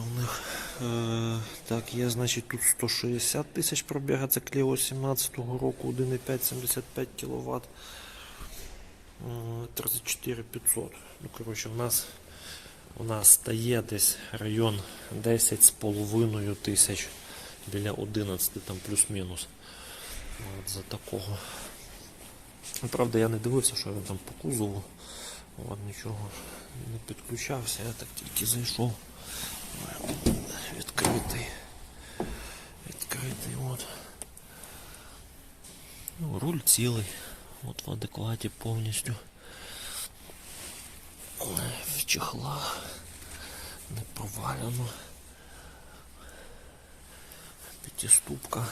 у них. Е, так, є, значить, тут 160 тисяч пробіга, це Clio 17-го року, 1,5, 75 кВт. 34 500. Ну, коротше, у нас у нас стає десь район 10 з половиною тисяч біля 11, там плюс-мінус. За такого. Правда, я не дивився, що він там по кузову. От, нічого не підключався, я так тільки зайшов. Відкритий. Відкритий от. Ну, руль цілий. От в адекваті повністю. В чехлах. Не провалено. П'ятиступка.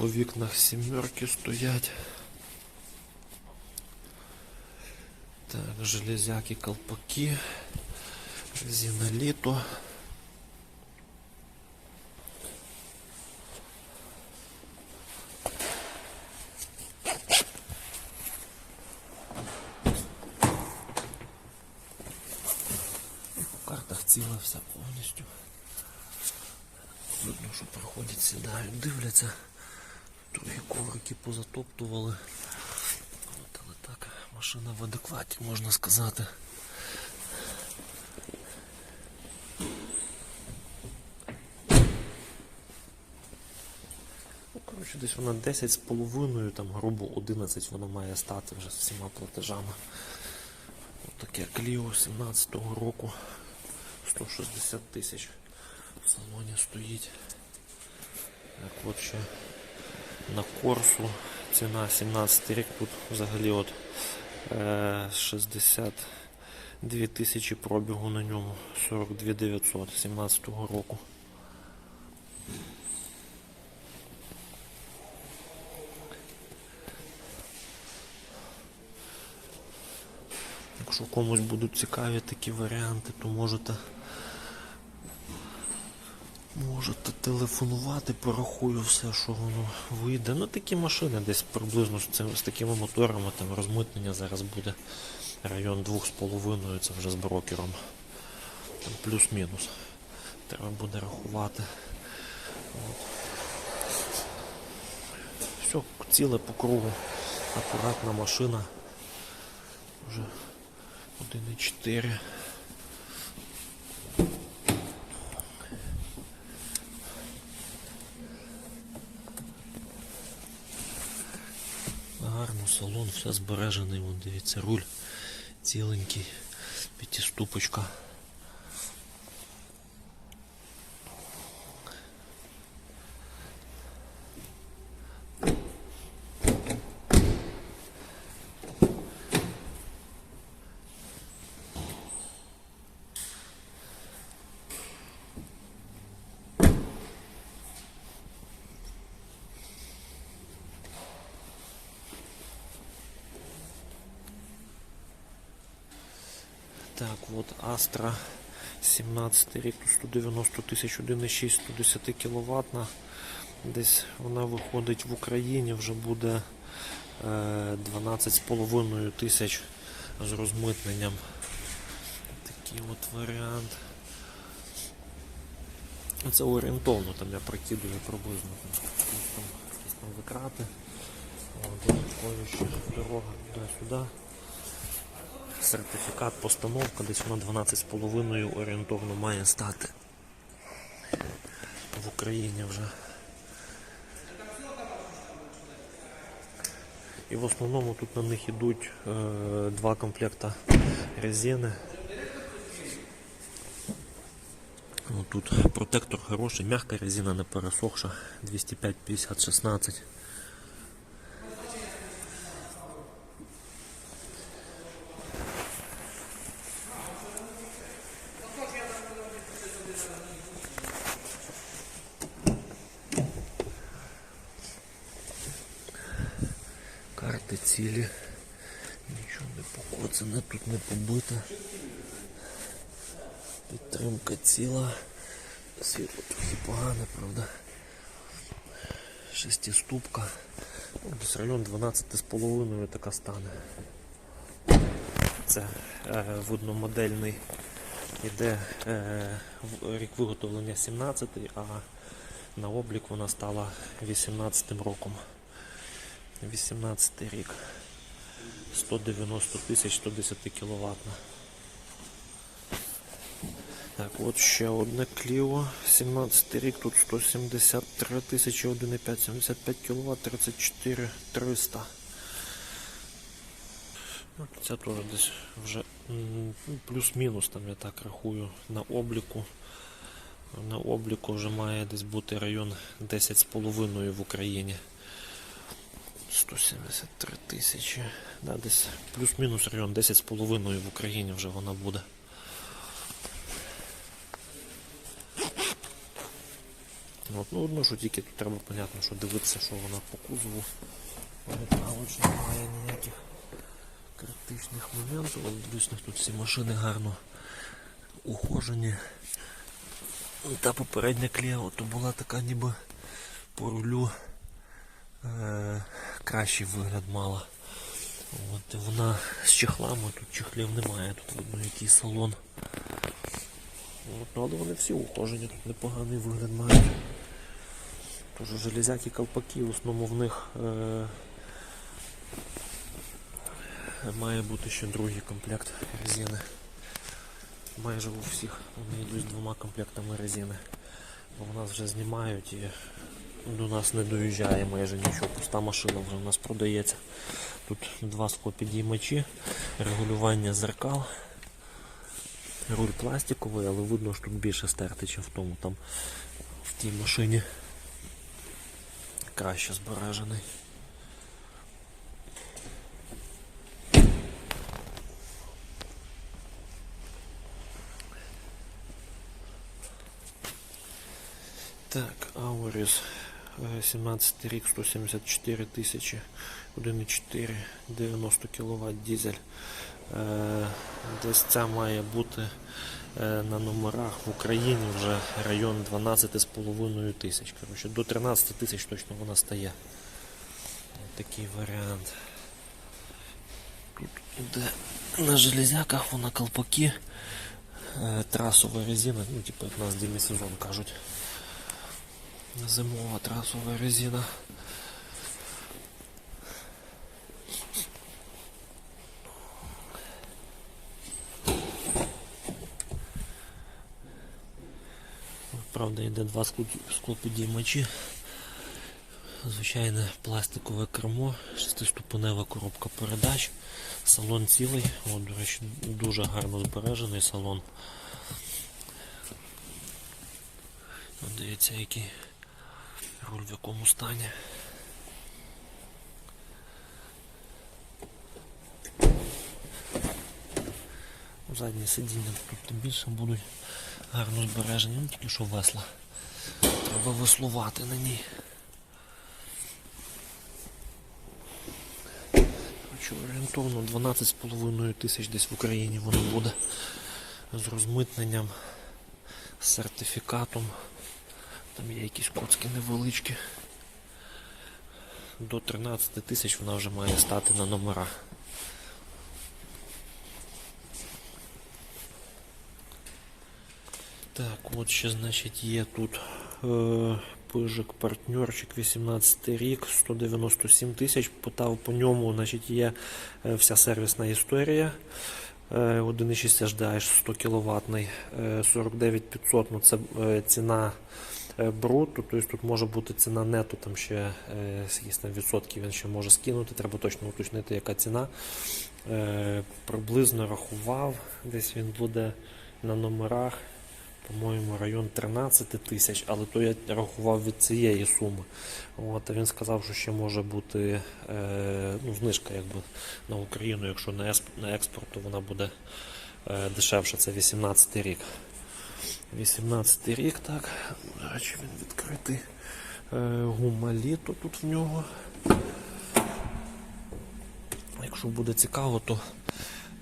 По вікнах сімерки стоять. Так, железяки, колпаки, резина літо. По картах ціла вся повністю. Видно, що проходять, сідають, дивляться. Трохи коврики позатоптували. От, але так, машина в адекваті, можна сказати. Ну, коротше, десь вона 10 з половиною, там грубо 11 вона має стати вже з всіма платежами. От таке Clio 17-го року. 160 тисяч в салоні стоїть. Так от ще на Корсу. Ціна 17 рік, тут взагалі от е, 62 тисячі пробігу на ньому, 42 900 17 року. Якщо комусь будуть цікаві такі варіанти, то можете Можете телефонувати, порахую все, що воно вийде. Ну такі машини десь приблизно з, цим, з такими моторами, там розмитнення зараз буде район 2,5, це вже з брокером. Там плюс-мінус. Треба буде рахувати. Все, ціле по кругу. Акуратна машина. Вже 1,4. Гарно, салон, все збережений, вон дивіться, руль ціленький, п'ятиступочка. Так, от Astra 17 рік, тут 190 тисяч 1,6 110 кВт. Десь вона виходить в Україні, вже буде е, 12,5 тисяч з розмитненням. Такий от варіант. Це орієнтовно, там я прокидую приблизно там, там, там витрати. О, дорога туди-сюди. Сертифікат, постановка, десь вона 12,5 орієнтовно має стати в Україні вже. І в основному тут на них йдуть е, два комплекта резини. Тут протектор хороший, м'яка резина не пересохша, 205 цілі. Нічого не покоцане, тут не побите. Підтримка ціла. Світло трохи погане, правда. Шестиступка. Ну, Десь район 12,5 така стане. Це е, видномодельний. Іде е, рік виготовлення 17, а на облік вона стала 18 роком. 18 рік. 190 тисяч 110 кВт. Так, от ще одне кліво. 17 рік, тут 173 тисячі 1,5, 75 кВт, 34 300. Ну, Це теж десь вже ну, плюс-мінус, там я так рахую, на обліку. На обліку вже має десь бути район 10,5 в Україні. 173 тисячі. Да, десь плюс-мінус район 10,5 в Україні вже вона буде. От, ну, одно, що тільки тут треба, понятно, що дивитися, що вона по кузову. Правочі немає ніяких критичних моментів. От, дивлюсь, тут всі машини гарно ухожені. Та попередня клева, то була така ніби по рулю е, кращий вигляд мала. От, вона з чехлами, тут чехлів немає, тут видно який салон. От, ну, але вони всі ухожені, тут непоганий вигляд мають. Тож железяки колпаки, в основному в них е, має бути ще другий комплект резини. Майже у всіх вони йдуть з двома комплектами резини. Бо в нас вже знімають і до нас не доїжджає майже нічого. Пуста машина вже у нас продається. Тут два склопідіймачі, регулювання зеркал. Руль пластиковий, але видно, що тут більше стерти, ніж в тому там в тій машині. Краще збережений. Так, Ауріс 17 рік 174 тисячі 1,4 90 кВт дизель. Е, Десь ця має бути е, на номерах в Україні вже район 12,5 тисяч. Коротше, до 13 тисяч точно вона стає. Такий варіант. Тут іде на железяках, вона колпаки, е, трасова резина, ну типу як нас демісезон кажуть. Зимова трасова резина. Правда, йде два склопідіймачі. Звичайне пластикове кермо, шестиступенева коробка передач, салон цілий, О, до речі, дуже гарно збережений салон. Дивіться, який руль в якому стані. Задні сидіння тут тим більше будуть гарно збережені, ну тільки що весла. Треба веслувати на ній. Коротше, орієнтовно 12,5 тисяч десь в Україні воно буде з розмитненням, з сертифікатом. Там є якісь коцки невеличкі. До 13 тисяч вона вже має стати на номерах. Так, от ще, значить, є тут е, пижик партнерчик 18 рік, 197 тисяч. Питав по ньому, значить, є е, вся сервісна історія. Е, 1,6 HDI 100 кВт, е, 49500, ну це е, ціна бруту, тобто тут може бути ціна нету, там ще е, там відсотків він ще може скинути, треба точно уточнити, яка ціна. Е, Приблизно рахував, десь він буде на номерах по-моєму, район 13 тисяч, але то я рахував від цієї суми. От, він сказав, що ще може бути е, ну, знижка якби, на Україну, якщо на, експорт, то вона буде е, дешевше. Це 18 рік. 18 рік, так. Речі, він відкритий. Е, гума літо тут в нього. Якщо буде цікаво, то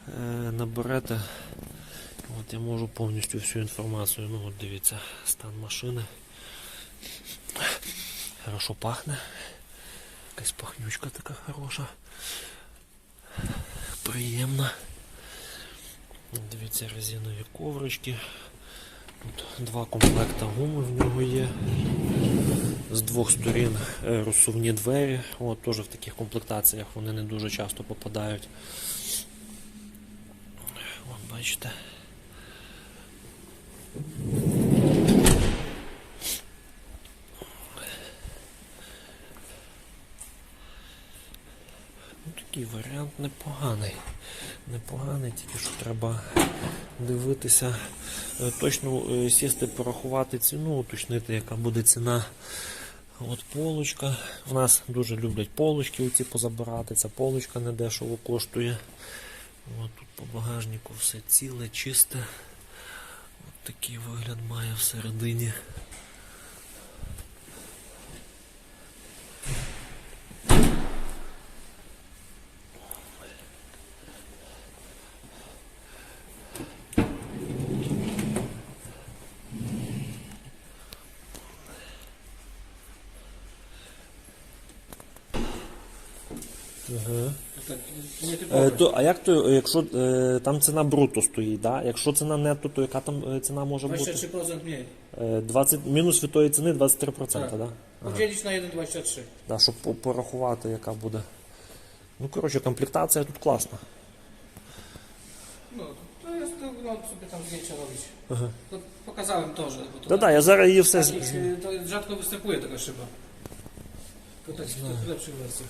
е, наберете. От я можу повністю всю інформацію. Ну от дивіться, стан машини. Хорошо пахне. Якась пахнючка така хороша. Приємна. Дивіться, резинові коврички. Тут два комплекта гуми в нього є. З двох сторін е, розсувні двері. От, теж в таких комплектаціях вони не дуже часто попадають. От, бачите. Ну, такий варіант непоганий. Непоганий, тільки що треба дивитися, е, точно е, сісти, порахувати ціну, уточнити, яка буде ціна. От полочка. В нас дуже люблять полочки оці позабирати. Ця полочка недешево коштує. От тут по багажнику все ціле, чисте. От такий вигляд має всередині. Ага. Не Е, то, а як то, якщо е, там ціна бруто стоїть, да? якщо ціна нетто, то яка там е, ціна може бути? 26% mniej. Е, 20, мінус від тої dzieny 23%, так? Да? Podzielić na 1,23. Да, щоб по- порахувати, яка буде. Ну, коротше, комплектація тут класна. No, to jest, no, no sobie tam zdjęcia robić. Ага. To pokazałem to, że... Bo to Да, да, я зараз її все. з- y, to rzadko występuje taka szyba. Tylko tak w lepszych wersjach.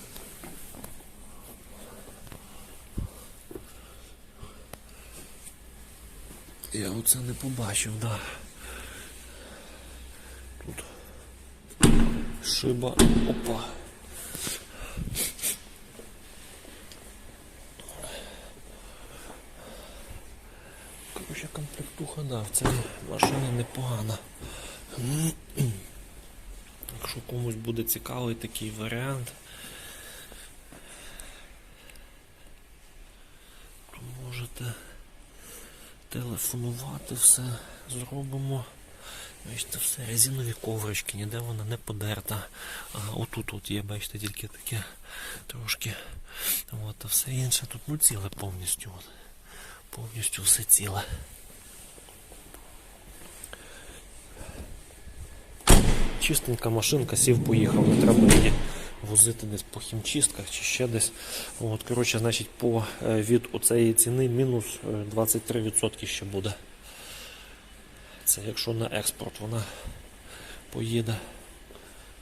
Я оце не побачив, да. Тут шиба. Опа. Короче, комплектуха, да, в цій машині непогана. Якщо комусь буде цікавий такий варіант, то можете телефонувати, все зробимо. Бачите, все, резинові коврички, ніде вона не подерта. Ага, отут от є, бачите, тільки таке трошки. От, а все інше тут ну ціле повністю. От. Повністю все ціле. Чистенька машинка, сів, поїхав, не треба возити десь по хімчистках чи ще десь. От, коротше, значить, по, е, від оцеї ціни мінус е, 23% ще буде. Це якщо на експорт вона поїде.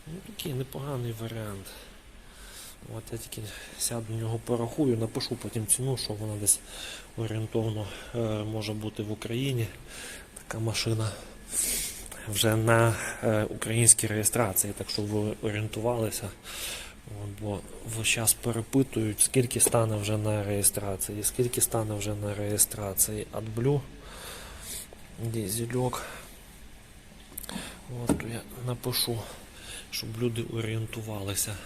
Ну, такий непоганий варіант. От я тільки сяду нього порахую, напишу потім ціну, що вона десь орієнтовно е, може бути в Україні. Така машина вже на е, українській реєстрації, так щоб ви орієнтувалися. От, бо час перепитують, скільки стане вже на реєстрації, скільки стане вже на реєстрації AdBlue, дізельок. От, я напишу, щоб люди орієнтувалися,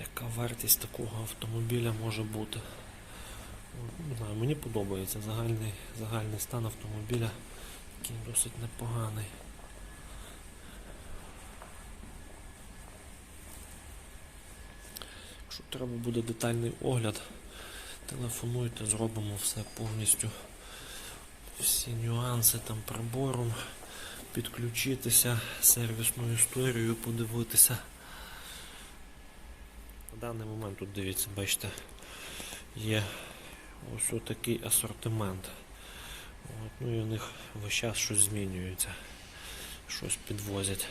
яка вартість такого автомобіля може бути. Не знаю, мені подобається загальний, загальний стан автомобіля. Такий досить непоганий. Якщо треба буде детальний огляд, телефонуйте, зробимо все повністю. Всі нюанси там прибором, підключитися, сервісну історію подивитися. На даний момент тут дивіться, бачите, є ось такий асортимент. От, ну і у них весь час щось змінюється, щось підвозять.